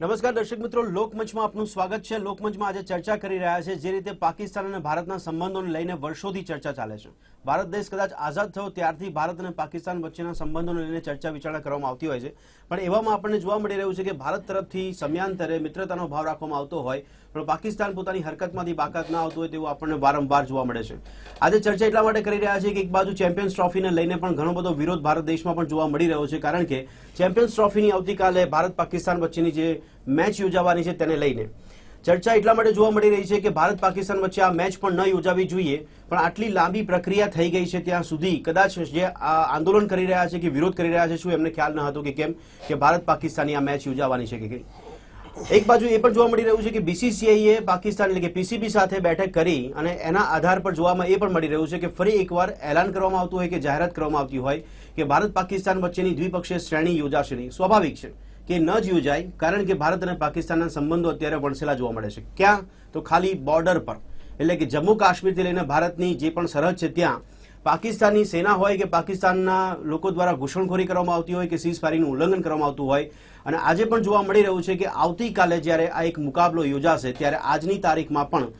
નમસ્કાર દર્શક મિત્રો, લોકમંચમાં આપનું સ્વાગત છે. લોકમંચમાં આજે ચર્ચા કરી રહ્યા છે જે રીતે પાકિસ્તાન અને ભારતના સંબંધોને લઈને વર્ષોથી ચર્ચા ચાલે છે. ભારત દેશ કદાચ આઝાદ થયો ત્યારથી ભારત અને પાકિસ્તાન વચ્ચેના સંબંધોને લઈને ચર્ચા વિચારણા કરવામાં આવતી હોય છે. પણ એવામાં આપણને જોવા મળી રહ્યું છે કે ભારત તરફથી સમયાંતરે મિત્રતાનો ભાવ રાખવામાં આવતો હોય પણ પાકિસ્તાન પોતાની હરકતમાંથી બાકાત ના આવતું હોય તેવું આપણને વારંવાર જોવા મળે છે. આજે ચર્ચા એટલા માટે કરી રહ્યા છે કે એક બાજુ ચેમ્પિયન્સ ટ્રોફીને લઈને પણ ઘણો બધો વિરોધ ભારત દેશમાં પણ જોવા મળી રહ્યો છે, કારણ કે ચેમ્પિયન્સ ટ્રોફીની આવતીકાલે ભારત પાકિસ્તાન વચ્ચેની જે મેચ યોજાવાની છે તેને લઈને. ચર્ચા એટલા માટે જોવા મળી રહી છે કે ભારત પાકિસ્તાન વચ્ચે આ મેચ પણ ન યોજાવી જોઈએ, પણ આટલી લાંબી પ્રક્રિયા થઈ ગઈ છે ત્યાં સુધી કદાચ જે આંદોલન કરી રહ્યા છે કે વિરોધ કરી રહ્યા છે શું એમને ખ્યાલ ન હતો કે કેમ કે ભારત પાકિસ્તાનની આ મેચ યોજાવાની છે કે કેમ? એક બાજુ એ પણ જોવા મળી રહ્યું છે કે બીસીસીઆઈએ પાકિસ્તાન એટલે કે પીસીબી સાથે બેઠક કરી અને એના આધાર પર જોવામાં એ પણ મળી રહ્યું છે કે ફરી એકવાર એલાન કરવામાં આવતું હોય કે જાહેરાત કરવામાં આવતી હોય કે ભારત પાકિસ્તાન વચ્ચેની દ્વિપક્ષીય શ્રેણી યોજાશે નહીં. સ્વાભાવિક છે કે ન જ યોજાય, કારણ કે ભારત અને પાકિસ્તાનના સંબંધો અત્યારે વણસેલા જોવા મળે છે. ક્યાં? તો ખાલી બોર્ડર પર. એટલે કે જમ્મુ કાશ્મીરથી લઈને ભારતની જે પણ સરહદ છે ત્યાં, પાકિસ્તાનની સેના હોય કે પાકિસ્તાનના લોકો દ્વારા ઘૂસણખોરી કરવામાં આવતી હોય કે સીઝ ફાયરિંગનું ઉલ્લંઘન કરવામાં આવતું હોય અને આજે પણ જોવા મળી રહ્યું છે કે આવતીકાલે જ્યારે આ એક મુકાબલો યોજાશે, ત્યારે આજની તારીખમાં પણ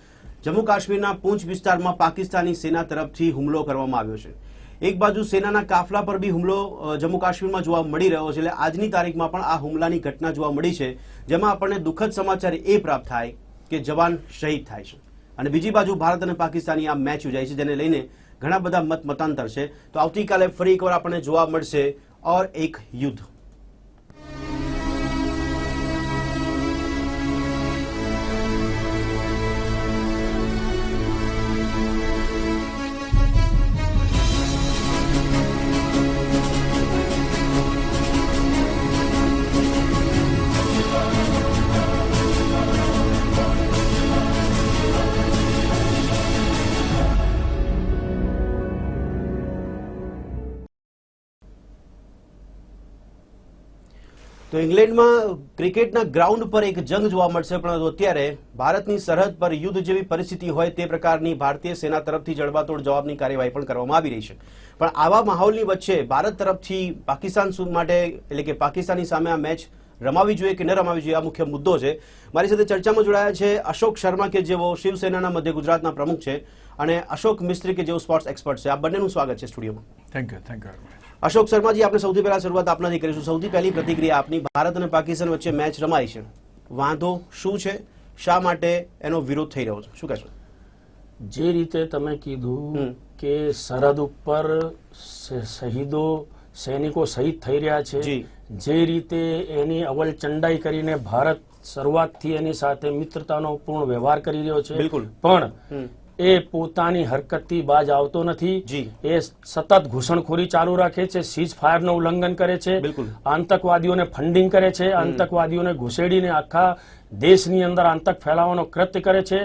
જમ્મુ કાશ્મીરના પૂંછ વિસ્તારમાં પાકિસ્તાની સેના તરફથી હુમલો કરવામાં આવ્યો છે. એક બાજુ સેનાના કાફલા પર બી હુમલો જમ્મુ કાશ્મીરમાં જોવા મળી રહ્યો છે, એટલે આજની તારીખમાં પણ આ હુમલાની ઘટના જોવા મળી છે, જેમાં આપણને દુઃખદ સમાચાર એ પ્રાપ્ત થાય કે જવાન શહીદ થાય છે. અને બીજી બાજુ ભારત અને પાકિસ્તાનની આ મેચ યોજાઈ છે, જેને લઈને ઘણા બધા મત મતાંતર છે. તો આવતીકાલે ફરી એકવાર આપણને જોવા મળશે ઓર એક યુદ્ધ. તો ઇંગ્લેન્ડમાં ક્રિકેટના ગ્રાઉન્ડ પર એક જંગ જોવા મળશે પરંતુ અત્યારે ભારતની સરહદ પર યુદ્ધ જેવી પરિસ્થિતિ હોય તે પ્રકારની ભારતીય સેના તરફથી જડબાતોડ જવાબની કાર્યવાહી પણ કરવામાં આવી રહી છે. પણ આવા માહોલની વચ્ચે ભારત તરફથી પાકિસ્તાન માટે, એટલે કે પાકિસ્તાનની સામે આ મેચ રમાવી જોઈએ કે ન રમાવી જોઈએ, આ મુખ્ય મુદ્દો છે. મારી સાથે ચર્ચામાં જોડાયા છે અશોક શર્મા, કે જેઓ શિવસેનાના મધ્ય ગુજરાતના પ્રમુખ છે, અને અશોક મિસ્ત્રી, કે જેઓ સ્પોર્ટ્સ એક્સપર્ટ છે. આ બંનેનું સ્વાગત છે સ્ટુડિયોમાં. Thank you thank you Ashok Sharmaji આપણે સૌથી પહેલા શરૂઆત આપનાથી કરીશું. સૌથી પહેલી પ્રતિક્રિયા આપની. ભારત અને પાકિસ્તાન વચ્ચે મેચ રમાઈ છે. વાંધો શું છે? શા માટે એનો વિરોધ થઈ રહ્યો છે? શું કહેશો? જે રીતે તમે કીધું કે સરહદ ઉપર શહીદો સૈનિકો શહીદ થઈ રહ્યા છે જે. રીતે એની અવલ ચંડાઈ કરીને ભારત શરૂઆતથી એની સાથે મિત્રતાનો પૂર્ણ વ્યવહાર કરી રહ્યો છે. બિલકુલ. પણ. એ પોતાની હરકતથી બાજ આવતો નથી. એ સતત ઘૂસણખોરી ચાલુ રાખે છે સીઝ ફાયરનું ઉલ્લંઘન કરે છે. બિલકુલ. આતંકવાદીઓને ફંડિંગ કરે છે. આતંકવાદીઓને ઘુસેડીને આખા દેશની અંદર આતંક ફેલાવાનો કૃત્ય કરે છે.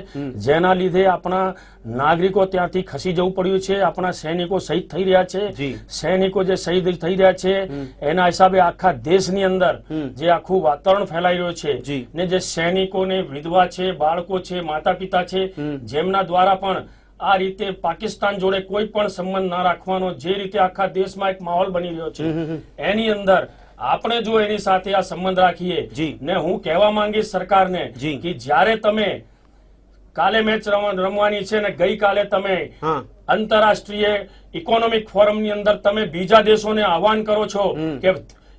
જેના લીધે આપણા નાગરિકો ત્યાંથી ખસી જવું પડ્યું છે. આપણા સૈનિકો શહીદ થઈ રહ્યા છે. સૈનિકો જે શહીદ થઈ રહ્યા છે એના હિસાબે આખા દેશની અંદર જે આખું વાતાવરણ ફેલાઈ રહ્યું છે ને જે સૈનિકોને વિધવા છે બાળકો છે માતા પિતા છે જેમના દ્વારા પણ આ રીતે પાકિસ્તાન જોડે કોઈ પણ સંબંધ ના રાખવાનો જે રીતે આખા દેશમાં એક માહોલ બની રહ્યો છે. એની અંદર આપણે જો એની સાથે આ સંબંધ રાખીએ. ને હું કહેવા માંગીશ સરકારને. કે જ્યારે તમે કાલે મેચ રમવા- રમવાની છે ને ગઈકાલે તમે હા આંતરરાષ્ટ્રીય ઇકોનોમિક ફોરમની અંદર તમે બીજા દેશોને આહવાન કરો છો કે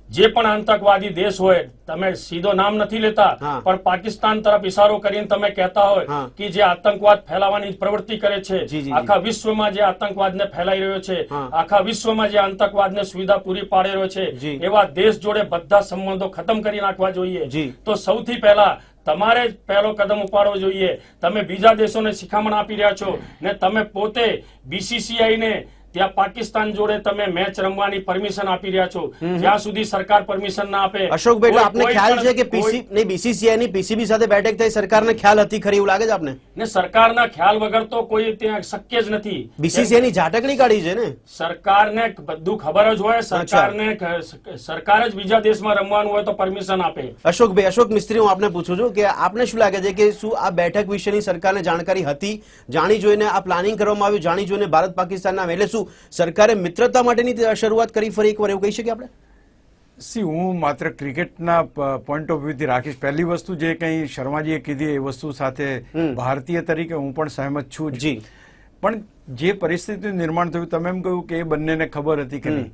જે પણ આતંકવાદી દેશ હોય તમે સીધો નામ નથી લેતા પણ પાકિસ્તાન તરફ ઇશારો કરીને તમે કહેતા હોય કે જે આતંકવાદ ફેલાવાની પ્રવૃત્તિ કરે છે. આખા વિશ્વમાં જે આતંકવાદને ફેલાઈ રહ્યો છે આખા વિશ્વમાં જે આતંકવાદને સુવિધા પૂરી પાડી રહ્યો છે એવા દેશ જોડે બધા સંબંધો ખતમ કરી નાખવા જોઈએ. તો સૌથી પહેલા તમારે જ પહેલો કદમ ઉપાડવો જોઈએ. તમે બીજા દેશોને શિખામણ આપી રહ્યા છો ને તમે પોતે બીસીસીઆઈ ને ત્યાં પાકિસ્તાન જોડે તમે મેચ રમવાની પરમિશન આપી રહ્યા છો. જ્યાં સુધી સરકાર પરમિશન ના આપે અશોકભાઈ આપને ખ્યાલ છે કે પીસી બીસીસીઆઈ ની પીસીબી સાથે બેઠક થઈ સરકારને ખ્યાલ હતી ખરી એવું લાગે છે આપને? ને સરકારના ખ્યાલ વગર તો કોઈ ત્યાં શક્ય જ નથી. બીસીસીઆઈ ની ઝાટકણી કાઢી છે ને? સરકારને બધું ખબર જ હોય સરકારને સરકાર જ બીજા દેશમાં રમવાનું હોય તો પરમિશન આપે. અશોકભાઈ અશોક મિસ્ત્રી હું આપને પૂછું છું કે આપને શું લાગે છે કે શું આ બેઠક વિશેની સરકારને જાણકારી હતી? જાણી જોઈને આ પ્લાનિંગ કરવામાં આવ્યું જાણી જોઈને ભારત પાકિસ્તાનના એટલે શું સરકારે મિત્રતા માટેની શરૂઆત કરી ફરી એકવાર એવું કહી શકીએ આપણે? સી હું માત્ર ક્રિકેટના પોઈન્ટ ઓફ વ્યૂથી રાખીશ. પહેલી વસ્તુ જે કંઈ શર્માજીએ કીધી એ વસ્તુ સાથે ભારતીય તરીકે હું પણ સહેમત છું જી. પણ જે પરિસ્થિતિ નિર્માણ થયું તમે એમ કહ્યું કે એ બંનેને ખબર હતી કે નહીં.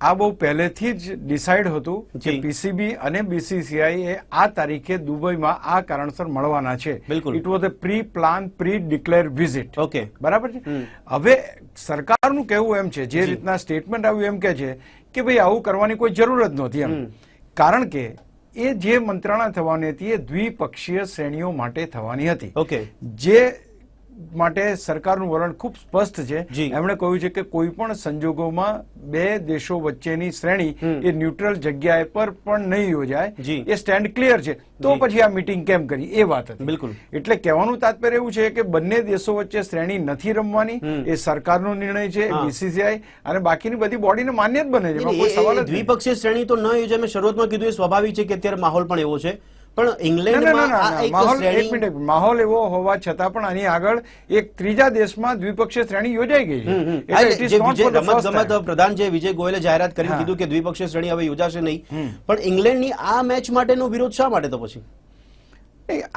આ બહુ પહેલેથી જ ડિસાઇડ હતું કે. પીસીબી અને બીસીસીઆઈ એ આ તારીખે દુબઈમાં આ કારણસર મળવાના છે. બિલકુલ. It was a pre plan pre declare visit okay બરાબર છે? હવે સરકારનું કહેવું એમ છે જે રીતના સ્ટેટમેન્ટ આવ્યું એમ કે છે કે ભાઈ આવું કરવાની કોઈ જરૂર જ નહોતી એમ. કારણ કે એ જે મંત્રણા થવાની હતી એ દ્વિપક્ષીય શ્રેણીઓ માટે થવાની હતી. ઓકે જે માટે સરકારનું વલણ ખૂબ સ્પષ્ટ છે. એમણે કહ્યું છે કે કોઈ પણ સંજોગોમાં બે દેશો વચ્ચેની શ્રેણી એ ન્યુટ્રલ જગ્યાએ પર પણ નહીં યોજાય. એ સ્ટેન્ડ ક્લિયર છે. તો પછી આ મીટિંગ કેમ કરી? એ વાત હતી. બિલકુલ. એટલે કહેવાનું તાત્પર્ય એવું છે કે બંને દેશો વચ્ચે શ્રેણી નથી રમવાની. એ સરકારનો નિર્ણય છે. બીસીસીઆઈ અને બાકીની બધી બોડીને માન્ય જ બને છે. કોઈ સવાલ. દ્વિપક્ષીય શ્રેણી તો ન યોજાય. મેં શરૂઆતમાં કીધું એ સ્વાભાવિક છે કે અત્યારે માહોલ પણ એવો છે. પણ ઇંગ્લેન્ડમાં આ એક માહોલ શ્રેણી મિનિટ માહોલ એવો હોવા છતાં પણ આની આગળ એક ત્રીજા દેશમાં દ્વિપક્ષીય શ્રેણી યોજાઈ ગઈ છે. રમત પ્રધાન જે વિજય ગોયલે જાહેરાત કરી દીધું કે દ્વિપક્ષીય શ્રેણી હવે યોજાશે નહીં. પણ ઇંગ્લેન્ડની આ મેચ માટેનો વિરોધ શા માટે તો પછી?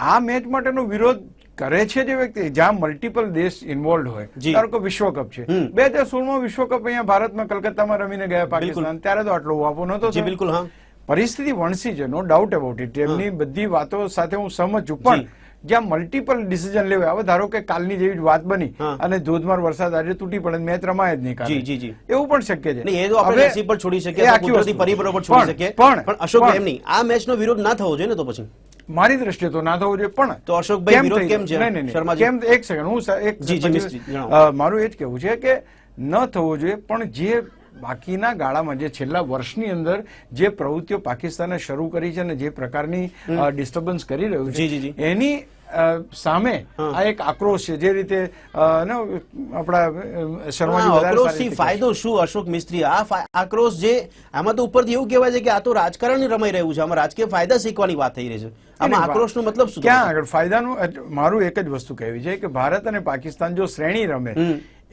આ મેચ માટેનો વિરોધ કરે છે જે વ્યક્તિ જ્યાં મલ્ટિપલ દેશ ઇન્વોલ્વ હોય. ધારો કે વિશ્વકપ છે. બે હજાર સોળમાં વિશ્વકપ અહીંયા ભારતમાં કલકત્તામાં રમીને ગયા પાકિસ્તાન. ત્યારે તો આટલો વાપો નતો બિલકુલ હા. પરિસ્થિતિ વણસી છે નો ડાઉટ અબાઉટ ઇટ એમની બધી વાતો સાથે હું સહમત છું. પણ જ્યાં મલ્ટિપલ ડિસિઝન લેવાય હવે ધારો કે કાલની જેવી જ વાત બની અને ધોધમાર વરસાદ આજે તૂટી પડે મેચ રમાય જ નહીં કાલે. જી, જી, જી. એવું પણ શક્ય છે. એ તો આપણે રસી પર છોડી શકીએ આખી કુદરતી. પરિબળો પર છોડી શકીએ. પણ અશોક એમ નહીં આ મેચનો વિરોધ ના થવો જોઈએ ને તો પછી? મારી દ્રષ્ટિએ તો ના થવું જોઈએ પણ તો અશોકભાઈ વિરોધ કેમ છે? નહીં, નહીં. કેમ એક સેકન્ડ હું એક જી, જી, મારું એ જ કહેવું છે કે ન થવું જોઈએ પણ જે બાકીના ગાળામાં જે છેલ્લા વર્ષની અંદર જે પ્રવૃત્તિઓ પાકિસ્તાને શરૂ કરી છે અને જે પ્રકારની ડિસ્ટર્બન્સ કરી રહ્યું. છે એની સામે આ એક આક્રોશ છે જે રીતે આપણા શર્માજી આક્રોશથી ફાયદો શું અશોક મિસ્ત્રી? આ આક્રોશ જે આમાં તો ઉપરથી એવું કહેવાય છે કે આ તો રાજકારણ રમાઈ રહ્યું છે આમાં રાજકીય ફાયદા શીખવાની વાત થઈ રહી છે. આમાં આક્રોશનો મતલબ શું ક્યાં આગળ? ફાયદાનું મારું એક જ વસ્તુ કહેવી છે કે ભારત અને પાકિસ્તાન જો શ્રેણી રમે.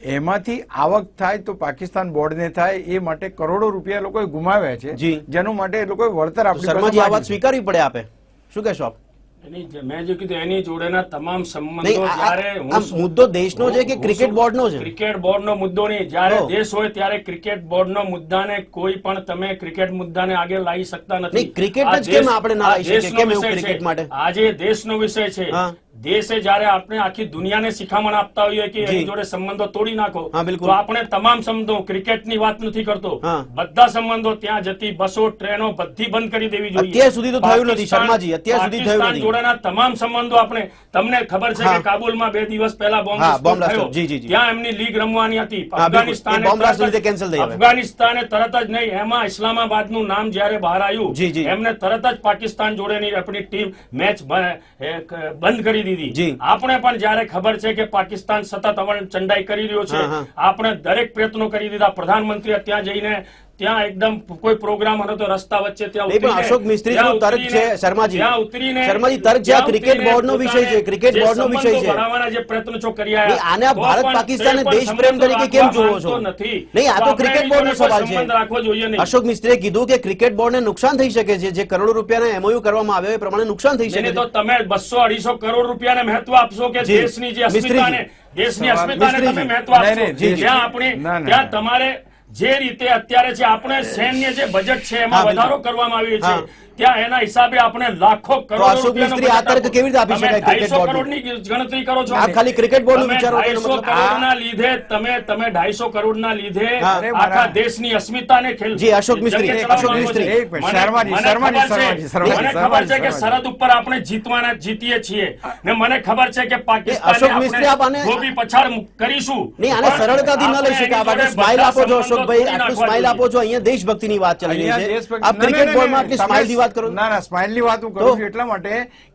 એમાંથી આવક થાય તો પાકિસ્તાન બોર્ડને થાય એ માટે કરોડો રૂપિયા લોકોએ ગુમાવ્યા છે. જેનું માટે એ લોકોએ વળતર આપણી આ વાત છે. સ્વીકારવી પડે આપે શું કહેશો આપ મેં જે કીધું એની જોડેના તમામ સંબંધો જ્યારે મુદ્દો દેશનો છે કે ક્રિકેટ બોર્ડ બોર્ડનો છે ક્રિકેટ બોર્ડનો મુદ્દો નહીં જ્યારે દેશ હોય ત્યારે ક્રિકેટ બોર્ડનો મુદ્દાને કોઈ પણ તમે ક્રિકેટ મુદ્દાને આગળ લાવી શકતા નથી ક્રિકેટ જ કેમ દેશ- આપણે ના લાવી શકીએ? કેમ વિષય ક્રિકેટ છે. માટે? આજે દેશનો વિષય છે. દેશે જ્યારે આપણે આખી દુનિયાને શિખામણ આપતા હોઈએ કે એની જોડે સંબંધો તોડી નાખો તો આપણે તમામ સંબંધો ક્રિકેટની વાત નથી કરતો બધા સંબંધો ત્યાં જતી બસો ટ્રેનો બધી બંધ કરી દેવી જોઈએ અત્યાર સુધી તો થયું નથી, શર્માજી, અત્યાર સુધી થયું નથી. જોડેના તમામ સંબંધો આપણે તમને ખબર છે. કે કાબુલમાં બે દિવસ પહેલા બોમ્બ થયો. ત્યાં એમની લીગ રમવાની હતી અફઘાનિસ્તાને. અફઘાનિસ્તાને તરત જ નહીં એમાં ઇસ્લામાબાદનું નામ જ્યારે બહાર આવ્યું જી, જી. એમને તરત જ પાકિસ્તાન જોડેની આપણી ટીમ મેચ બંધ કરી દીધી. આપણે પણ જ્યારે ખબર છે કે પાકિસ્તાન સતત અવળ ચંડાઈ કરી રહ્યો છે. આપણે દરેક પ્રયત્નો કરી દીધા. પ્રધાનમંત્રીએ ત્યાં જઈને ત્યાં એકદમ કોઈ પ્રોગ્રામ હતો રસ્તા વચ્ચે ત્યાં પણ અશોક મિસ્ત્રી નું તર્ક છે, શર્માજી. ત્યાં ઉતરીને શર્માજી, તર્ક છે, ક્રિકેટ બોર્ડ નો વિષય છે, ક્રિકેટ બોર્ડ નો વિષય છે. બનાવવાના જે પ્રયત્નો છો કર્યા આને ભારત પાકિસ્તાન દેશ સંબંધો તરીકે કેમ જોવો છો? નથી નહીં, આ તો ક્રિકેટ બોર્ડ નો સવાલ છે. સંબંધ રાખવો જોઈએ નહીં અશોક મિસ્ત્રીએ કીધું કે ક્રિકેટ બોર્ડ ને નુકસાન થઈ શકે છે જે કરોડો રૂપિયાના એમઓયુ કરવામાં આવ્યો એ પ્રમાણે નુકસાન થઈ શકે નહીં, તો તમે બસો અઢીસો કરોડ રૂપિયાને મહત્વ આપશો કે દેશની જે. અસ્મિતાને દેશની અસ્મિતાને તમે મહત્વ આપશો નહીં, જી, જી. ત્યાં આપણે ના, ના, ત્યાં તમારે જે રીતે અત્યારે છે આપણે સૈન્ય જે બજેટ છે એમાં વધારો કરવામાં આવ્યો છે. ત્યાં એના હિસાબે આપણે લાખો કરોડ અશોક મિસ્ત્રી આ તર્ક કેવી રીતે આપી શકાય ક્રિકેટ 250 બોર્ડનું? કરોડની ગણતરી કરો છો. ખાલી ક્રિકેટ બોર્ડનું તમે વિચારો તો એનો 250 મતલબ- કરોડના લીધે તમે તમે 250 કરોડના લીધે આખા દેશની અસ્મિતાને ખેલ જી, અશોક મિસ્ત્રી, અશોક મિસ્ત્રી. એક મિનિટ, મને- શર્માજી, શર્માજી, ખબર છે- શર્માજી, શર્માજી, મને ખબર છે કે. સરહદ ઉપર આપણે જીતવાના જીતીએ છીએ. ને મને ખબર છે કે અશોક મિસ્ત્રી, આપ આને- ગોબી પછાડ કરીશું. નહીં આને સરળતાથી ન લઈ આપણે શકે આ એની માટે જોડે સ્માઇલ બધા આપો છો અશોકભાઈ આટલું સ્માઈલ આપો છો. અહીંયા દેશભક્તિની વાત ચાલી રહી છે. આપ ક્રિકેટ બોર્ડમાં આટલી સ્માઈલ સ્માઇલની વાત કરો ના ના સ્માઇલની વાત હું કરું છું એટલા માટે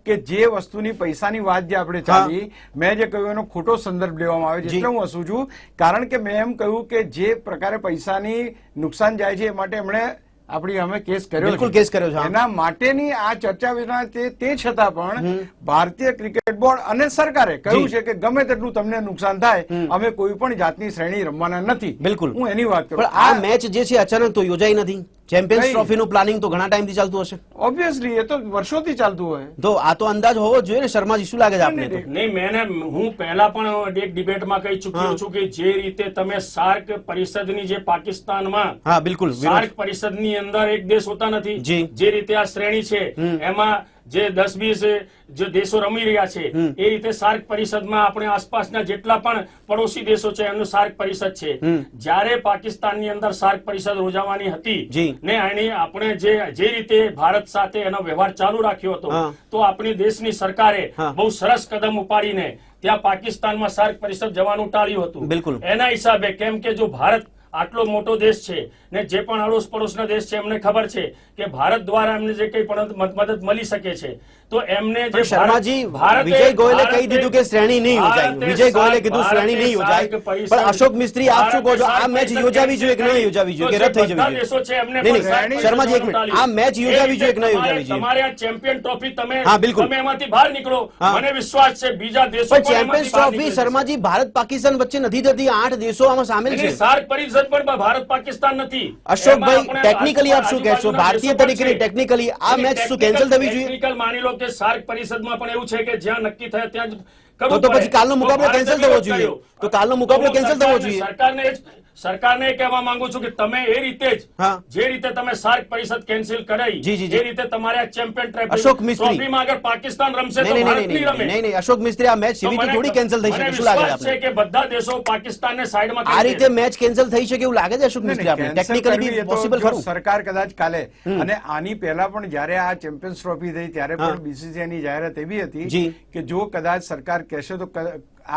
કે જે વસ્તુની પૈસાની વાત જે આપણે ચાલી મેં જે કહ્યું એનો ખોટો સંદર્ભ લેવામાં આવે છે એટલે હું હસું છું. કારણ કે મેં એમ કહ્યું કે જે પ્રકારે પૈસાની નુકસાન જાય છે એ માટે એમણે આપણી અમે કેસ કર્યો બિલકુલ કેસ કર્યો છે, એના માટેની આ ચર્ચા વિના તે તે છતાં પણ ભારતીય ક્રિકેટ બોર્ડ અને સરકારે કહ્યું છે કે ગમે તેટલું તમને નુકસાન થાય અમે કોઈ પણ જાતની શ્રેણી રમવાના નથી. બિલકુલ. હું એની વાત કરું. આ મેચ જે છે અચાનક તો યોજાઈ નથી. ચેમ્પિયન્સ ટ્રોફીનું પ્લાનિંગ તો ઘણા ટાઈમથી ચાલતું હશે. ઓબ્વિયસલી એ તો વર્ષોથી ચાલતું હોય. તો આ તો અંદાજ હોવો જોઈએ ને શર્માજી શું લાગે છે આપને તો. નહીં. મેને હું પહેલા પણ એક ડિબેટમાં કહી ચૂક્યો છું કે જે રીતે તમે સાર્ક પરિષદની જે પાકિસ્તાનમાં હા બિલકુલ સાર્ક પરિષદની અંદર એક દેશ હોતા નથી જી. જે રીતે આ શ્રેણી છે એમાં જે દસ વીસ જે દેશો રમી રહ્યા છે એ રીતે સાર્ક પરિષદમાં આપણે આસપાસના જેટલા પણ પડોશી દેશો છે એમનું સાર્ક પરિષદ છે. જ્યારે પાકિસ્તાનની અંદર સાર્ક પરિષદ યોજાવાની હતી ને એની આપણે જે જે રીતે ભારત સાથે એનો વ્યવહાર ચાલુ રાખ્યો હતો તો આપણી દેશની સરકારે બહુ સરસ કદમ ઉપાડીને ત્યાં પાકિસ્તાનમાં સાર્ક પરિષદ જવાનું ટાળ્યું હતું. બિલકુલ. એના હિસાબે કેમ કે જો ભારત આટલો મોટો દેશ છે ને જે પણ અડોશ પડોશના દેશ છે, એમને ખબર છે કે ભારત દ્વારા એમને જે કંઈ પણ મદદ મળી શકે છે. તો એમને જે શર્માજી વિજય ગોયલે કહી દીધું કે શ્રેણી નહીં યોજાય. વિજય ગોયલે કીધું શ્રેણી નહીં યોજાય. પણ અશોક મિસ્ત્રી આપ શું કહો છો? આ મેચ યોજાવી જોઈએ કે ન યોજાવી જોઈએ? કે રદ થઈ જવી જોઈએ. નહીં, શર્માજી, એક મિનિટ. આ મેચ યોજાવી જોઈએ કે ન યોજાવી જોઈએ? તમારે આ ચેમ્પિયન ટ્રોફી તમે હા, બિલકુલ. તમે એમાંથી બહાર નીકળો. મને વિશ્વાસ છે બીજા દેશો પણ ચેમ્પિયન્સ ટ્રોફી શર્માજી ભારત પાકિસ્તાન વચ્ચે નથી થતી. આઠ દેશો આમાં સામેલ છે. સાર્ક પરિષદ પણ ભારત પાકિસ્તાન નથી. અશોકભાઈ, ટેકનિકલી આપ શું કહેશો? ભારતીય તરીકે ટેકનિકલી આ મેચ શું કેન્સલ થવી જોઈએ? માની લો કે સાર્ક પરિષદમાં પણ એવું છે કે જ્યાં નક્કી થયા ત્યાં જ તો તો પછી કાલનો મુકાબલો કેન્સલ થવો જોઈએ. તો કાલનો મુકાબલો કેન્સલ થવો જોઈએ. સરકારને જ- સરકારને કહેવા માંગુ છું કે તમે એ રીતે જ જે રીતે તમે સાર્ક પરિષદ કેન્સલ કરાઈ જી, રીતે તમારે આ ચેમ્પિયન અશોક મિસ્ત્રી. ટ્રોફીમાં અગર પાકિસ્તાન રમશે તો ભારત નહીં રમે. નહીં નહીં અશોક મિસ્ત્રી આ મેચ તો થોડી કેન્સલ થઈ શકે. શું લાગે આપને? કે બધા દેશો પાકિસ્તાનને સાઈડમાં આ રીતે મેચ કેન્સલ થઈ શકે એવું લાગે છે અશોક મિસ્ત્રી આપને? ટેકનિકલી બી પોસિબલ ખરું? સરકાર કદાચ કાલે. અને આની પહેલા પણ જ્યારે આ ચેમ્પિયન્સ ટ્રોફી થઈ ત્યારે. પણ બીસીસીઆઈ ની જાહેરાત એવી હતી કે જો કદાચ સરકાર કહેશે તો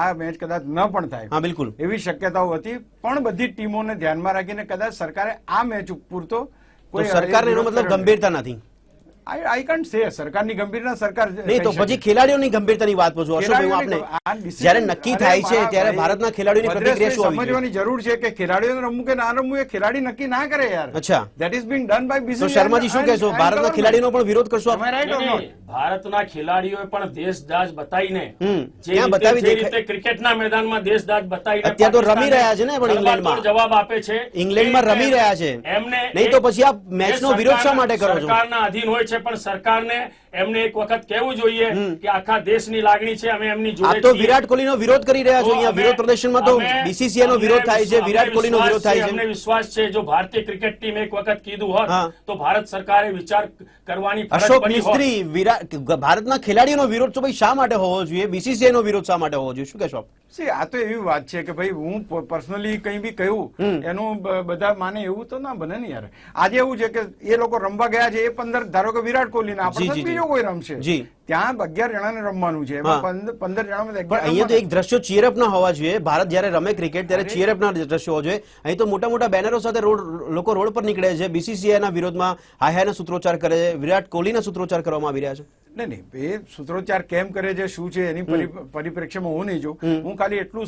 આ મેચ કદાચ ન પણ થાય. હા બિલકુલ. એવી શક્યતાઓ હતી પણ બધી ટીમોને ધ્યાનમાં રાખીને કદાચ સરકારે આ મેચ પૂરતો કોઈ સરકારને એનો મતલબ ગંભીરતા નથી. આઈ કાન્ટ સે સરકારની ગંભીરતા સરકાર નહીં તો પછી ખેલાડીઓની ગંભીરતાની વાત પૂછું. અશોકભાઈ આપને જ્યારે નક્કી થાય છે ત્યારે ભારતના ખેલાડીઓની પ્રતિક્રિયા શું આવી સમજવાની જરૂર છે કે ખેલાડીઓને રમવું કે ના રમવું એ ખેલાડી નક્કી ના કરે યાર. અચ્છા. That is being done by business Sharmaji શું કહેશો? ભારતના ખેલાડીઓનો પણ વિરોધ કરશો આપ? રાઈટ ઓર નોટ ભારતના ખેલાડીઓએ પણ દેશદાજ બતાવીને ક્યાં રીતે- બતાવી જે રીતે ક્રિકેટના મેદાનમાં દેશદાજ બતાવીને અત્યારે તો રમી રહ્યા છે ને પણ ઇંગ્લેન્ડમાં. જવાબ આપે છે ઇંગ્લેન્ડમાં રમી રહ્યા છે. એમને નહીં તો પછી આ મેચનો વિરોધ શા માટે કરો છો? સરકારના અધીન હોય છે પણ સરકારને એમને એક વખત કહેવું જોઈએ કે આખા દેશની લાગણી છે અમે એમની જોડે તો વિરાટ કોહલીનો વિરોધ કરી રહ્યા છો અહીંયા વિરોધ પ્રદર્શનમાં તો બીસીસીઆઈ નો વિરોધ થાય છે વિરાટ કોહલીનો વિરોધ થાય છે અમને વિશ્વાસ છે. જો ભારતીય ક્રિકેટ ટીમ એક વખત કીધું હોત તો ભારત સરકારે વિચાર કરવાની ફરજ અશોક પડી હોત. મિસ્ત્રી વિરાટ ભારતના ખેલાડીઓનો વિરોધ તો ભાઈ શા માટે હોવો જોઈએ? બીસીસીઆઈ નો વિરોધ શા માટે હોવો જોઈએ? શું કહેશો આપ? See, આ તો એવી વાત છે કે ભાઈ હું પર્સનલી કંઈ બી કહ્યું એનું બધા માને એવું તો ના બને ને યાર. આજે એવું છે કે એ લોકો રમવા ગયા છે એ પંદર ધારો કે વિરાટ કોહલી ના જી, કોઈ રમશે જી. ત્યાં અગિયાર જણાને રમવાનું છે. પંદર જણામાં અહીંયા તો એક દ્રશ્યો ચીયરઅપ ના હોવા જોઈએ. ભારત જ્યારે રમે ક્રિકેટ ત્યારે ચીયરઅપ ના દ્રશ્યો હોવા જોઈએ. અહીં તો મોટા મોટા બેનરો સાથે રોડ લોકો રોડ પર નીકળે છે. બીસીસીઆઈ ના વિરોધમાં હાય સૂત્રોચ્ચાર કરે છે. વિરાટ કોહલીના સૂત્રોચ્ચાર કરવામાં આવી રહ્યા છે. નહીં નહીં. એ સૂત્રોચ્ચાર કેમ કરે છે શું છે એની પરી- પરિપ્રેક્ષ્યમાં હું નહીં જોઉં. હું ખાલી એટલું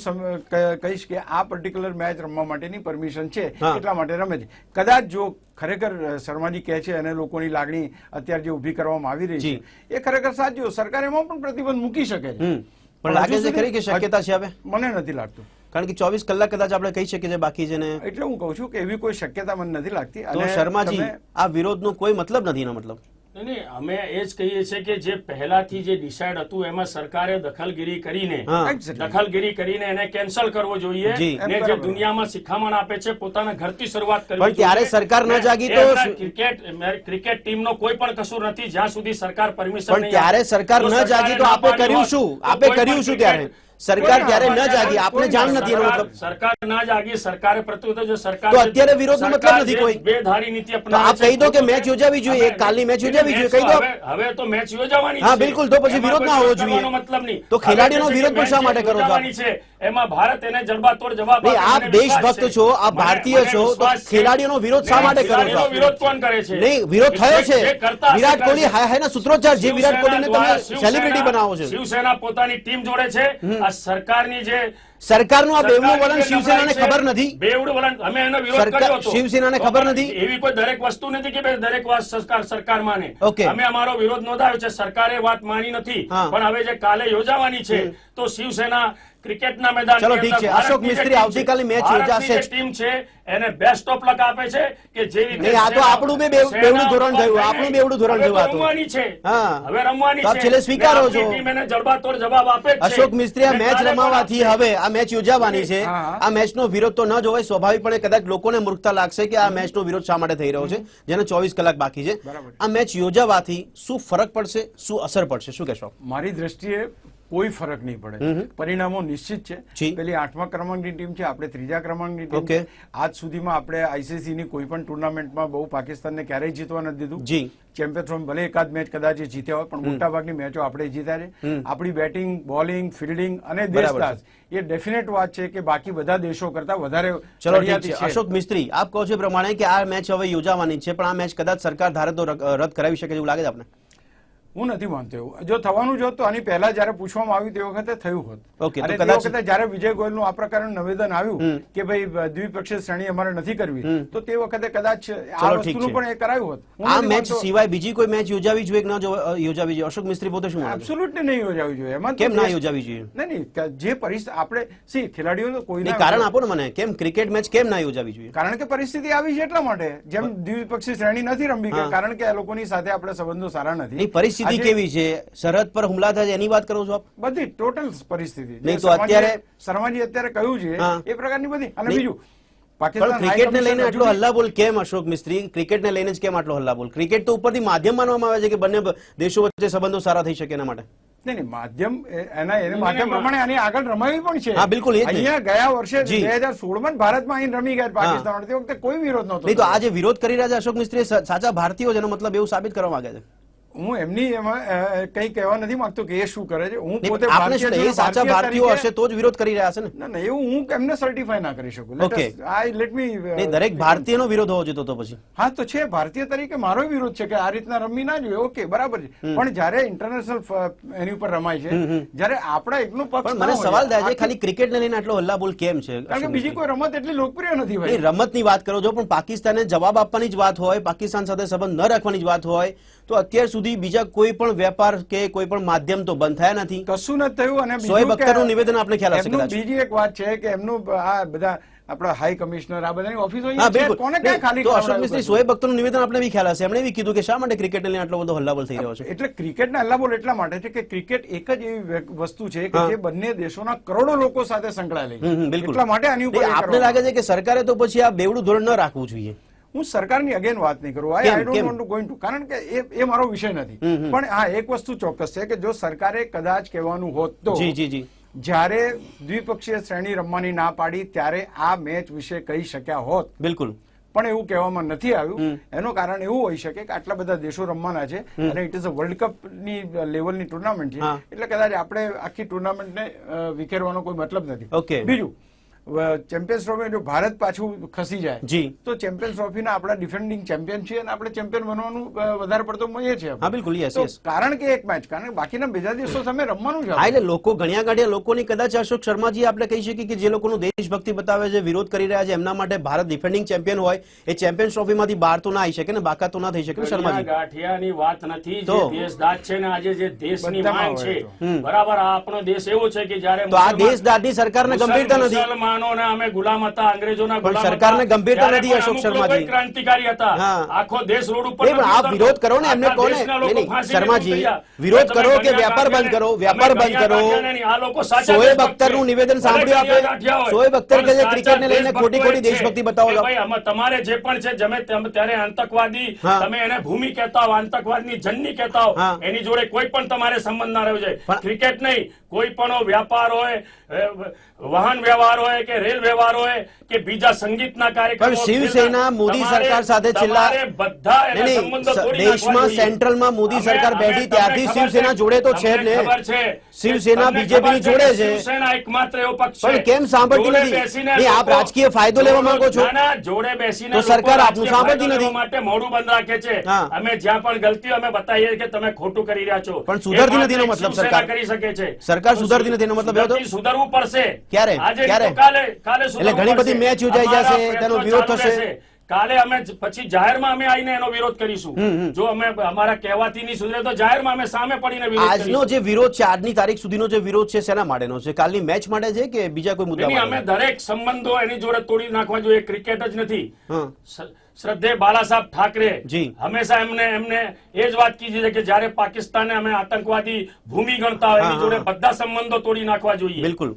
કહીશ કે આ પર્ટિક્યુલર મેચ રમવા માટેની પરમિશન છે. એટલા માટે રમે છે. કદાચ જો ખરેખર શર્માજી કહે છે અને લોકોની લાગણી અત્યારે જે ઊભી કરવામાં આવી રહી છે એ ખરેખર સાચું સરકાર એમાં પણ પ્રતિબંધ મૂકી શકે છે. પણ લાગે છે ખરી કે શક્યતા છે હવે? મને નથી લાગતું. કારણ કે ચોવીસ કલાક કદાચ આપણે કહી શકીએ બાકી છે ને. એટલે હું કહું છું કે એવી કોઈ શક્યતા મને નથી લાગતી. શર્માજી આ વિરોધનો કોઈ મતલબ નથી એનો મતલબ? નહીં, અમે એ જ કહીએ છીએ કે જે પહેલાથી જે ડિસાઇડ હતું એમાં સરકારે દખલગીરી કરીને દખલગીરી કરીને એને કેન્સલ કરવો જોઈએ. ને જે દુનિયામાં શિખામણ આપે છે પોતાના ઘરથી શરૂઆત કરવી ત્યારે સરકાર ન જાગી તો ક્રિકેટ ક્રિકેટ ટીમનો કોઈ પણ કસૂર નથી જ્યાં સુધી સરકાર પરમિશન ત્યારે સરકાર ન જાગી તો આપે કર્યું શું? આપે કર્યું શું ત્યારે? સરકાર ત્યારે ન જાગી આપને જાણ નથી એનો મતલબ સરકાર ના જાગી સરકારે પ્રત્યુત્તર જો સરકાર તો અત્યારે વિરોધનો મતલબ નથી કોઈ. બેધારી નીતિ અપનાવે આપ કહી દો કે મેચ યોજાવી જોઈએ, એક કાલની મેચ યોજાવી જોઈએ, કહી દો. હવે તો મેચ યોજાવાની હા, બિલકુલ, તો પછી વિરોધ ના હોવો જોઈએ. મતલબ નહીં તો ખેલાડીઓનો વિરોધ પણ શા માટે કરો છે એમાં ભારત એને જડબાતોડ જવાબ આપ દેશભક્ત છો, આપ ભારતીય છો, તો ખેલાડીઓનો વિરોધ શા માટે કરો છો? વિરોધ કોણ કરે છે? નહીં વિરોધ થયો છે. વિરાટ કોહલી. હાય હાયના સૂત્રોચ્ચાર જે વિરાટ શિવસેના કોહલીને તમે સેલિબ્રિટી બનાવો છો. શિવસેના પોતાની ટીમ જોડે છે. આ સરકારની જે સરકારનું આ બેવડું વલણ શિવસેનાને ખબર નથી. બેવડું વલણ અમે એનો વિરોધ કર્યો હતો. શિવસેનાને ખબર નથી? એવી કોઈ દરેક વસ્તુ નથી કે દરેક વાત સરકાર સરકાર માને. અમે અમારો વિરોધ નોંધાયો છે. સરકારે વાત માની નથી. પણ હવે જે કાલે યોજાવાની છે તો શિવસેના ક્રિકેટના મેદાન ચલો, ઠીક છે. અશોક મિસ્ત્રી, આવતીકાલે મેચ યોજાશે ટીમ છે. એને બેસ્ટ ઓફ લક આપે છે કે જેવી રીતે નહીં, આ તો આપણું બે બેવડું ધોરણ થયું, આપણું બેવડું ધોરણ થયું રમવાની છે. હા. હવે રમવાની છે. છેલ્લે સ્વીકારો છો. ટીમ એને જડબાતોડ જવાબ આપે છે. અશોક મિસ્ત્રી આ મેચ રમાવાથી હવે આ મેચ યોજાવાની છે. આ મેચનો વિરોધ તો ન જોવાય સ્વાભાવિકપણે કદાચ લોકોને મૂર્ખતા લાગશે કે આ મેચનો વિરોધ શા માટે થઈ રહ્યો છે જેને ચોવીસ કલાક બાકી છે. આ મેચ યોજાવાથી શું ફરક પડશે શું અસર પડશે? શું કહેશો મારી દ્રષ્ટિએ કોઈ ફરક નહીં પડે. પરિણામો નિશ્ચિત છે. પેલી આઠમા ક્રમાંકની ટીમ છે આપણે ત્રીજા ક્રમાંકની ટીમ. છે. આજ સુધીમાં આપણે આઈસીસી ની કોઈ પણ ટુર્નામેન્ટમાં બહુ પાકિસ્તાનને ક્યારેય જીતવા નથી દીધું. જી. ચેમ્પિયન્સ ટ્રોફી ભલે એકાદ મેચ કદાચ જીત્યા હોય પણ મોટાભાગની મેચો આપણે જીત્યા છે. આપણી બેટિંગ બોલિંગ ફિલ્ડિંગ અને દેશદાસ એ ડેફિનેટ વાત છે કે બાકી બધા દેશો કરતા વધારે ચલો છે. અશોક મિસ્ત્રી આપ કહો છો પ્રમાણે કે આ મેચ હવે યોજાવાની છે પણ આ મેચ કદાચ સરકાર ધારે તો રદ કરાવી શકે એવું લાગે છે આપને? હું નથી માનતો એવું. જો થવાનું જ હોત તો આની પહેલા જયારે પૂછવામાં આવ્યું તે વખતે થયું હોત. અને તે વખતે જયારે વિજય ગોયલનું આ પ્રકારનું નિવેદન આવ્યું કે ભાઈ દ્વિપક્ષીય શ્રેણી અમારે નથી કરવી તો તે વખતે કદાચ આ વસ્તુનું પણ એ કરાયું હોત. આ મેચ સિવાય બીજી કોઈ મેચ યોજાવી જોઈએ કે ન યોજાવી જોઈએ? અશોક મિસ્ત્રી પોતે શું છે? નહીં યોજાવી જોઈએ. એમાં કેમ ના યોજાવી જોઈએ? નહીં નહીં જે પરિસ્થિતિ આપણે સી ખેલાડીઓ તો કોઈ કારણ આપો ને મને. કેમ ક્રિકેટ મેચ કેમ ના યોજાવી જોઈએ? કારણ કે પરિસ્થિતિ આવી છે એટલા માટે. જેમ દ્વિપક્ષી શ્રેણી નથી રમવી કે કારણ કે આ લોકોની સાથે આપણે સંબંધો સારા નથી. નહીં પરિસ્થિતિ કેવી છે? સરહદ પર હુમલા થાય એની વાત કરો છો આપ? બધી ટોટલ પરિસ્થિતિ. નહીં તો અત્યારે- શર્માજી અત્યારે કહ્યું છે એ પ્રકારની બધી. અને બીજું પાકિસ્તાન ક્રિકેટને હાઈ લઈને કમિશન આટલો હલ્લાબોલ કેમ અશોક મિસ્ત્રી? ક્રિકેટને લઈને જ કેમ આટલો હલ્લાબોલ? ક્રિકેટ તો ઉપરથી માધ્યમ માનવામાં આવે છે કે બંને દેશો વચ્ચે સંબંધો સારા થઈ શકે એના માટે? નહીં નહીં માધ્યમ એના એને માધ્યમ પ્રમાણે આની આગળ રમાવી પણ છે. હા, બિલકુલ, એ અહીંયા ગયા વર્ષે. બે હજાર સોળમાં ભારતમાં અહીં રમી ગયા પાકિસ્તાન તે વખતે કોઈ વિરોધ નહોતો નહીં તો આ જે વિરોધ કરી રહ્યા છે અશોક મિસ્ત્રી સાચા ભારતીયો જેનો મતલબ એવું સાબિત કરવા માંગે છે. હું એમની એમાં કઈ કહેવા નથી માંગતો કે એ શું કરે છે. હું પોતે સાચા ભારતીયો હશે તો જ વિરોધ કરી રહ્યા છે ને? ના ના એવું હું એમને સર્ટિફાય ના કરી શકું. ઓકે આઈ લેટ મી દરેક ભારતીયનો વિરોધ હોવો જોઈતો તો પછી. હા તો છે ભારતીય તરીકે મારો વિરોધ છે કે આ રીતના રમવી ના જોઈએ. ઓકે બરાબર છે. પણ જ્યારે ઇન્ટરનેશનલ એની ઉપર રમાય છે જ્યારે આપણા એકનો પક્ષ પણ મને સવાલ થાય છે ખાલી ક્રિકેટને લઈને આટલો હલ્લાબોલ કેમ છે? કારણ કે બીજી કોઈ રમત એટલી લોકપ્રિય નથી ભાઈ. રમતની વાત કરો છો પણ પાકિસ્તાને જવાબ આપવાની જ વાત હોય પાકિસ્તાન સાથે સંબંધ ન રાખવાની જ વાત હોય તો અત્યાર સુધી બીજા કોઈ પણ વેપાર કે કોઈ પણ માધ્યમ તો બંધ થયા નથી. કશું નથી થયું અને સોએબ અખ્તરનું નિવેદન આપણે ખ્યાલ હશે બીજી એક વાત છે કે એમનું આ બધા આપણા હાઈ કમિશનર આ બધાની ઓફિસો હા અહીંયા છે બિલકુલ. કોને ક્યાં ખાલી તો અશોક મિસ્ત્રી બધું? અખ્તરનું નિવેદન આપણે બી ખ્યાલ હશે. એમણે બી કીધું કે શા માટે ક્રિકેટને આટલો બધો હલ્લાબોલ થઈ રહ્યો છે? એટલે ક્રિકેટના હલ્લાબોલ એટલા માટે છે કે ક્રિકેટ એક જ એવી વસ્તુ છે કે જે બંને દેશોના કરોડો લોકો સાથે સંકળાયેલી બિલકુલ. એટલા માટે આની ઉપર કરવામાં લાગે છે કે સરકારે તો પછી આ બેવડું ધોરણ ન રાખવું જોઈએ. હું સરકારની અગેન વાત નહીં કરું. I don't want to going to કારણ કે એ એ મારો વિષય નથી. પણ હા એક વસ્તુ ચોક્કસ છે કે જો સરકારે કદાચ કહેવાનું હોત તો જી જી જી. જ્યારે દ્વિપક્ષીય શ્રેણી રમવાની ના પાડી ત્યારે આ મેચ વિશે કહી શક્યા હોત. બિલકુલ. પણ એવું કહેવામાં નથી આવ્યું. એનું કારણ એવું હોઈ શકે કે આટલા બધા દેશો રમવાના છે અને ઇટ ઇઝ અ વર્લ્ડ કપની લેવલની ટુર્નામેન્ટ છે. એટલે કદાચ આપણે આખી ટુર્નામેન્ટને ને વિખેરવાનો કોઈ મતલબ નથી. ઓકે બીજું ચેમ્પિયન્સ ટ્રોફી જો ભારત પાછું ખસી જાય. જી. તો ચેમ્પિયન્સ ટ્રોફીના આપણા ડિફેન્ડિંગ ચેમ્પિયન છીએ અને આપણે ચેમ્પિયન બનવાનું વધારે પડતો મળીએ છીએ હા બિલકુલ. યસ યસ કારણ કે એક મેચ કારણ કે બાકીના બીજા દિવસો તમે રમવાનું છે એટલે લોકો ઘણ્યા ગાંઠિયા લોકોની કદાચ અશોક શર્માજી આપણે કહી શકીએ કે જે લોકોનું દેશભક્તિ બતાવે છે વિરોધ કરી રહ્યા છે એમના માટે ભારત ડિફેન્ડિંગ ચેમ્પિયન હોય એ ચેમ્પિયન્સ ટ્રોફીમાંથી બહાર તો ના આવી શકે ને બાકા તો ના થઈ શકે શર્માજી? ગાંઠિયાની વાત નથી? જે દેશદાજ છે ને આજે જે દેશની માંગ છે બરાબર આ આપણો દેશ એવો છે કે જ્યારે તો આ મુસલમાન- સરકારને ગંભીરતા નથી. મુસલમાનોને અમે ગુલામ હતા અંગ્રેજોના ગુલામ સરકારને ગંભીરતા નથી, અશોક શર્માજી. ક્રાંતિકારી હતા. આખો દેશ રોડ ઉપર આપ વિરોધ કરો ને એમને કોને? શર્માજી વિરોધ કરો કે વ્યાપાર બંધ કરો? વ્યાપાર બંધ કરો? શોએબ અખ્તરનું નિવેદન સાંભળ્યું આપે? શોએબ અખ્તર કે જે સાચા ક્રિકેટને લઈને ખોટી ખોટી દેશભક્તિ બતાવો ભાઈ તમારે જે પણ છે જમે ત્યારે આતંકવાદી તમે એને ભૂમિ કહેતા હો આતંકવાદની જનની કહેતા હો. એની જોડે કોઈ પણ તમારે સંબંધ ના રહ્યો છે ક્રિકેટ નહીં કોઈ પણ વ્યાપાર હોય વાહન વ્યવહાર હોય કે રેલ વ્યવહાર હોય કે બીજા સંગીતના કાર્યક્રમો શિવસેના મોદી સરકાર સાથે છેલ્લા દેશમાં સેન્ટ્રલમાં મોદી સરકાર બેઠી ત્યારથી શિવસેના જોડે તો છે ને. શિવસેના બીજેપી જોડે છે. શિવસેના એકમાત્ર એવો પક્ષ પણ કેમ સાંભળતી નથી? આપ રાજકીય ફાયદો લેવા માંગો છો? જોડે બેસીને તો સરકાર આપનું સાંભળતી નથી. માટે મોડું બંધ રાખે છે અમે જ્યાં પણ ગલતીઓ અમે બતાવીએ કે તમે ખોટું કરી રહ્યા છો પણ સુધરતી નથી મતલબ સરકાર. કરી શકે છે સરકાર સુધારતી નથી એનો મતલબ એવો તો? સુધરતી પડશે. ક્યારે? ક્યારે? કાલે એટલે ઘણી બધી મેચ યોજાઈ જશે, તેનો વિરોધ થશે. કાલે અમે પછી જાહેરમાં અમે આવીને એનો વિરોધ કરીશું. જો અમે અમારા કહેવાથી નહીં સુધરે તો જાહેરમાં અમે સામે પડીને વિરોધ આજનો જે વિરોધ છે આજની તારીખ સુધીનો જે વિરોધ છે શેના માટેનો છે? કાલની મેચ માટે છે કે બીજા કોઈ મુદ્દા અમે દરેક સંબંધો એની જોડે તોડી નાખવા જોઈએ ક્રિકેટ જ નથી. શ્રદ્ધેય બાલા સાહેબ ઠાકરે જી. હંમેશા એમને એમને એ જ વાત કીધી છે કે જ્યારે પાકિસ્તાનને અમે આતંકવાદી ભૂમિ ગણતા હોય એની જોડે. બધા સંબંધો તોડી નાખવા જોઈએ બિલકુલ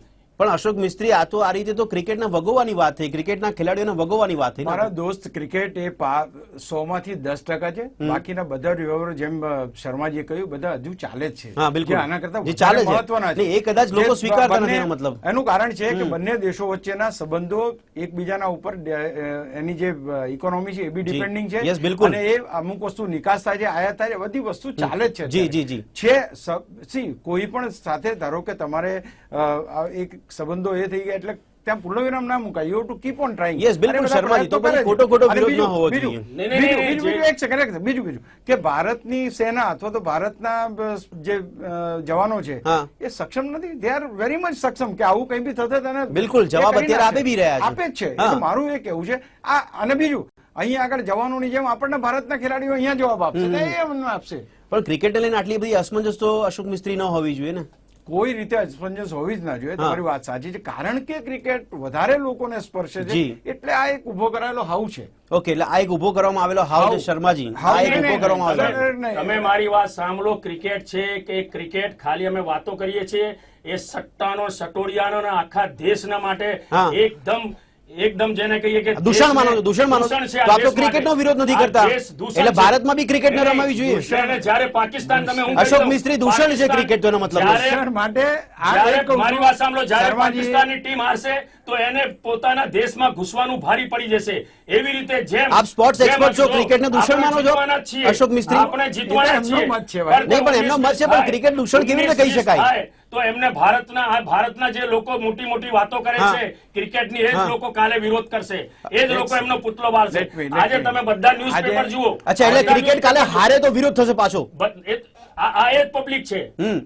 પણ અશોક મિસ્ત્રી આ તો આ રીતે તો ક્રિકેટના વગોવાની વાત થઈ. ક્રિકેટના ખેલાડીઓને વગોવાની વાત થઈ. મારા દોસ્ત ક્રિકેટ એ સો માંથી દસ ટકા છે. બાકીના બધા વ્યવહારો જેમ શર્માજીએ કહ્યું બધા હજુ ચાલે જ છે. હા, બિલકુલ. આના કરતા ચાલે મહત્વના છે. એ કદાચ લોકો સ્વીકારતા નથી એનો મતલબ. એનું કારણ છે કે બંને દેશો વચ્ચેના સંબંધો એકબીજાના ઉપર એની જે ઇકોનોમી છે એ બી ડિપેન્ડિંગ છે. યસ બિલકુલ. અને એ અમુક વસ્તુ નિકાસ થાય છે આયાત થાય છે બધી વસ્તુ ચાલે જ છે જી, જી, જી. છે સી કોઈ પણ સાથે ધારો કે તમારે એક સંબંધો એ થઈ ગયા એટલે ત્યાં પૂર્ણવિરામ ના મુકાય. You to keep on trying yes બિલકુલ, શર્માજી, તો પછી ખોટો ખોટો વિરોધ ન હોવો જોઈએ. નહીં, નહીં, નહીં, બીજું બીજું એક સેકન્ડ એક બીજું બીજું. કે ભારતની સેના અથવા તો ભારતના જે જવાનો છે એ સક્ષમ નથી. દે આર વેરી મચ સક્ષમ કે આવું કંઈ બી થશે તેને બિલકુલ, જવાબ અત્યારે આપે બી રહ્યા છે. આપે જ છે. મારું એ કેવું છે. આ અને બીજું અહીંયા આગળ જવાનોની જેમ આપણને ભારતના ખેલાડીઓ અહીંયા જવાબ આપશે. એ આપશે. પણ ક્રિકેટ લઈને આટલી બધી અસમંજસ તો અશોક મિસ્ત્રી ન હોવી જોઈએ ને? કોઈ રીતે અસમંજસ હોવી જ ના જોઈએ. તમારી વાત સાચી છે. કારણ કે ક્રિકેટ વધારે લોકોને સ્પર્શે છે. એટલે આ એક ઊભો કરાયેલો હાવ છે. ઓકે એટલે આ એક ઊભો કરવામાં આવેલો હાવ છે શર્માજી. આ એક ઊભો કરવામાં. આવેલો. તમે મારી વાત સાંભળો. ક્રિકેટ છે કે ક્રિકેટ ખાલી અમે વાતો કરીએ છીએ. એ સટ્ટાનો સટોડિયાનો આખા દેશના માટે એકદમ એકદમ જેને કહીએ કે દૂષણ માનો દૂષણ માનો તો આપ તો દેશ ક્રિકેટનો વિરોધ નથી કરતા. એટલે. ભારતમાં બી ક્રિકેટ ને રમાવી જોઈએ. અને જ્યારે પાકિસ્તાન તમે હું અશોક મિસ્ત્રી દૂષણ છે ક્રિકેટ તો મતલબ. દૂષણ માટે આ એક મારી વાત સાંભળો જ્યારે પાકિસ્તાનની ટીમ હારશે તો એને પોતાના દેશમાં ઘૂસવાનું ભારી પડી જશે એવી રીતે જેમ આપ સ્પોર્ટ્સ એક્સપર્ટ છો, જો, ક્રિકેટને દૂષણ માનો છો? અશોક મિસ્ત્રી? આપણે જીતવાના છીએ મત છે નહીં, પણ એમનો મત છે, પણ ક્રિકેટ દૂષણ કેવી રીતે કહી શકાય? તો એમને ભારતના આ ભારતના જે લોકો મોટી મોટી વાતો કરે છે ક્રિકેટની એ જ લોકો કાલે વિરોધ કરશે. એ જ લોકો એમનો પુતળો બાળશે આજે તમે બધા ન્યૂઝપેપર જુઓ. અચ્છા એટલે ક્રિકેટ કાલે હારે તો વિરોધ થશે પાછો. આ આ એ પબ્લિક છે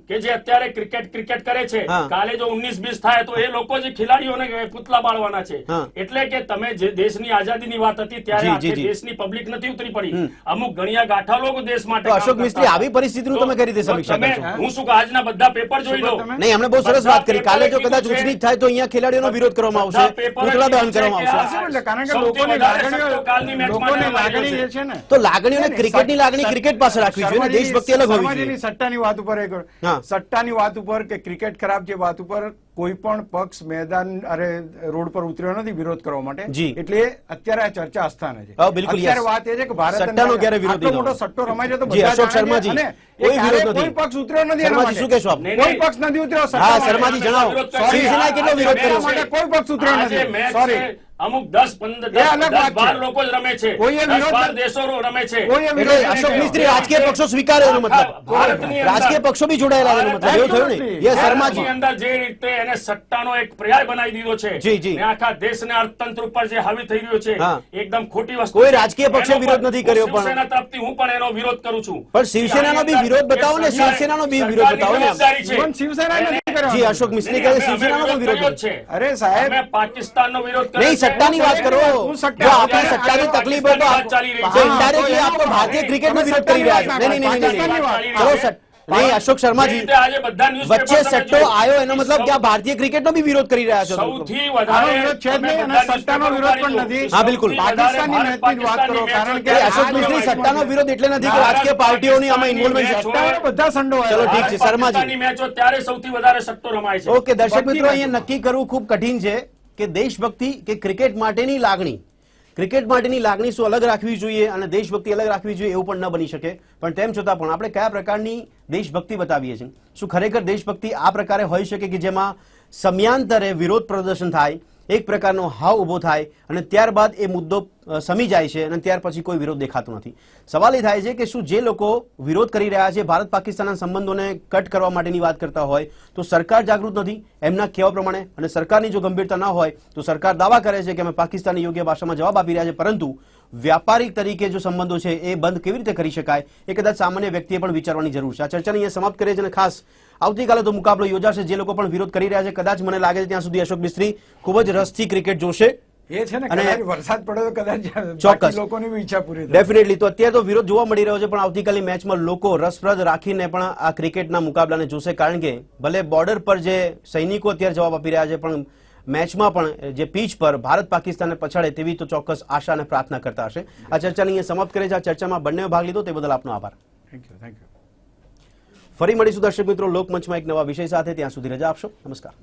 કે જે અત્યારે ક્રિકેટ ક્રિકેટ કરે છે. કાલે જો ઉન્નીસ બીસ થાય તો એ લોકો જે ખેલાડીઓને પૂતલા બાળવાના છે. એટલે કે તમે જે દેશની આઝાદીની વાત હતી ત્યારે આખી. દેશની પબ્લિક નથી ઉતરી પડી. અમુક ગણિયા ગાંઠા લોકો દેશ માટે અશોક મિસ્ત્રી, આવી પરિસ્થિતિનું તમે કરી સમીક્ષા કરશો? હું શું કહું, આજના બધા પેપર જોઈ લો. નહીં અમને બહુ સરસ વાત કરી. કાલે જો કદાચ નીચ થાય તો અહીંયા ખેલાડીઓનો વિરોધ કરવામાં આવશે. પેપરે દહન કરવામાં આવશે. એટલે કારણ કે લોકોની લાગણીઓ કાલની મેચમાં લાગણી છે. ને તો લાગણીઓને ક્રિકેટની લાગણી ક્રિકેટ પાસે રાખવી જોઈએ ને? દેશભક્તિ અલગ હોવી જોઈએ સટ્ટાની વાત ઉપર એક સટ્ટાની વાત ઉપર કે ક્રિકેટ ખરાબ જે વાત ઉપર કોઈ પણ પક્ષ મેદાન અરે રોડ પર ઉતર્યો નથી વિરોધ કરવા માટે એટલે અત્યારે આ ચર્ચા અસ્થાને છે. અત્યારે વાત એ છે કે ભારત ક્યારે વિરોધ આટલો મોટો સટ્ટો રમાય છે તો બધા અશોક શર્માજી, કોઈ વિરોધ નથી. કોઈ પક્ષ ઉતર્યો નથી શર્માજી, શું કહેશો આપ? કોઈ પક્ષ નથી ઉતર્યો હા શર્માજી જણાવો. શિવસેનાએ કેટલો વિરોધ કર્યો છે? કોઈ પક્ષ ઉતર્યો નથી. સોરી અમુક દસ પંદર દસ બાર લોકો જ રમે છે. દસ બાર દેશો રમે છે. અશોક મિસ્ત્રી રાજકીય પક્ષો સ્વીકારે એનો મતલબ? ભારતની રાજકીય પક્ષો બી જોડાયેલા એનો મતલબ. એવું થયું ને યસ શર્માજી. અંદર જે રીતે એને સટ્ટાનો એક પર્યાય બનાવી દીધો છે જી, જી. આખા દેશને અર્થતંત્ર ઉપર જે હાવી થઈ રહ્યો છે એકદમ ખોટી વસ્તુ કોઈ રાજકીય પક્ષે વિરોધ નથી કર્યો પણ. શિવસેના તરફથી હું પણ એનો વિરોધ કરું છું પણ શિવસેનાનો બી વિરોધ બતાવો ને, શિવસેનાનો બી વિરોધ બતાવો ને. પણ શિવસેના નથી કર્યો. જી અશોક મિસ્ત્રી કહે છે, શિવસેનાનો પણ વિરોધ. છે અરે સાહેબ અમે પાકિસ્તાનનો વિરોધ કર્યો નહીં. સટ્ટાની વાત કરો જો આપણે સટ્ટાની તકલીફ હોય તો આપ- ચાલી રહી છે. તો હા, indirectly તો આપ તો એનો ભારતીય ક્રિકેટનો વિરોધ કરી રહ્યા છો નહીં નહીં નહીં, ચલો વાત. નહીં અશોક શર્માજી વચ્ચે સટ્ટો. આવ્યો એનો મતલબ કે આ ભારતીય ક્રિકેટનો બી વિરોધ કરી રહ્યા છો સૌથી વધારે વિરોધ છે જ નહીં અને સટ્ટાનો વિરોધ પણ નથી. હા, બિલકુલ. પાકિસ્તાનની મેચની વાત કરો, કારણ કે અશોક મિસ્ત્રી સટ્ટાનો વિરોધ એટલે નથી કે રાજકીય પાર્ટીઓની આમાં ઇન્વોલ્વમેન્ટ છે બધા સંડો ચલો, ઠીક છે, શર્માજી. મેચો ત્યારે સૌથી વધારે સટ્ટો રમાય છે ઓકે દર્શક મિત્રો અહીંયા નક્કી કરવું ખૂબ કઠિન છે કે દેશભક્તિ કે ક્રિકેટ માટેની લાગણી ક્રિકેટ માટેની લાગણી શું અલગ રાખવી જોઈએ અને દેશભક્તિ અલગ રાખવી જોઈએ એવું પણ ન બની શકે. પણ તેમ છતાં પણ આપણે કયા પ્રકારની દેશભક્તિ બતાવીએ છીએ? શું ખરેખર દેશભક્તિ આ પ્રકારે હોઈ શકે કે જેમાં સમયાંતરે વિરોધ પ્રદર્શન થાય? એક પ્રકારનો હાવ ઊભો થાય અને ત્યારબાદ એ મુદ્દો સમી જાય છે અને ત્યાર પછી કોઈ વિરોધ દેખાતો નથી. સવાલ એ થાય છે કે શું જે લોકો વિરોધ કરી રહ્યા છે, ભારત પાકિસ્તાનના સંબંધોને કટ કરવા માટેની વાત કરતા હોય, તો સરકાર જાગૃત નથી, એમના કહેવા પ્રમાણે અને સરકારની જો ગંભીરતા ન હોય, તો સરકાર દાવા કરે છે કે અમે પાકિસ્તાની યોગ્ય ભાષામાં જવાબ આપી રહ્યા છે, પરંતુ વ્યાપારિક તરીકે જો સંબંધો છે એ બંધ કેવી રીતે કરી શકાય એ કદાચ સામાન્ય વ્યક્તિએ પણ વિચારવાની જરૂર છે. આ ચર્ચાને અહીંયા સમાપ્ત કરીએ છીએ અને ખાસ આવતીકાલે તો મુકાબલો યોજાશે. જે લોકો પણ વિરોધ કરી રહ્યા છે કદાચ મને લાગે છે ત્યાં સુધી અશોક મિસ્ત્રી ખૂબ જ રસથી ક્રિકેટ જોશે. એ છે ને કદાચ વરસાદ પડે તો કદાચ ચોક્કસ. લોકોની ઈચ્છા પૂરી ડેફિનેટલી તો અત્યારે તો વિરોધ જોવા મળી રહ્યો છે પણ આવતીકાલની મેચમાં લોકો રસપ્રદ રાખીને પણ આ ક્રિકેટના મુકાબલાને જોશે કારણ કે ભલે બોર્ડર પર જે સૈનિકો અત્યારે જવાબ આપી રહ્યા છે પણ મેચમાં પણ જે પીચ પર ભારત પાકિસ્તાનને પછાડે તેવી તો ચોક્કસ આશા અને પ્રાર્થના કરતા હશે. આ ચર્ચાને અહીંયા સમાપ્ત કરે છે આ ચર્ચામાં બંને ભાગ લીધો તે બદલ આપનો આભાર. થેન્ક યુ થેન્ક યુ ફરી મળીશું દર્શક મિત્રો લોકમંચમાં એક નવા વિષય સાથે. ત્યાં સુધી રજા આપશો. નમસ્કાર.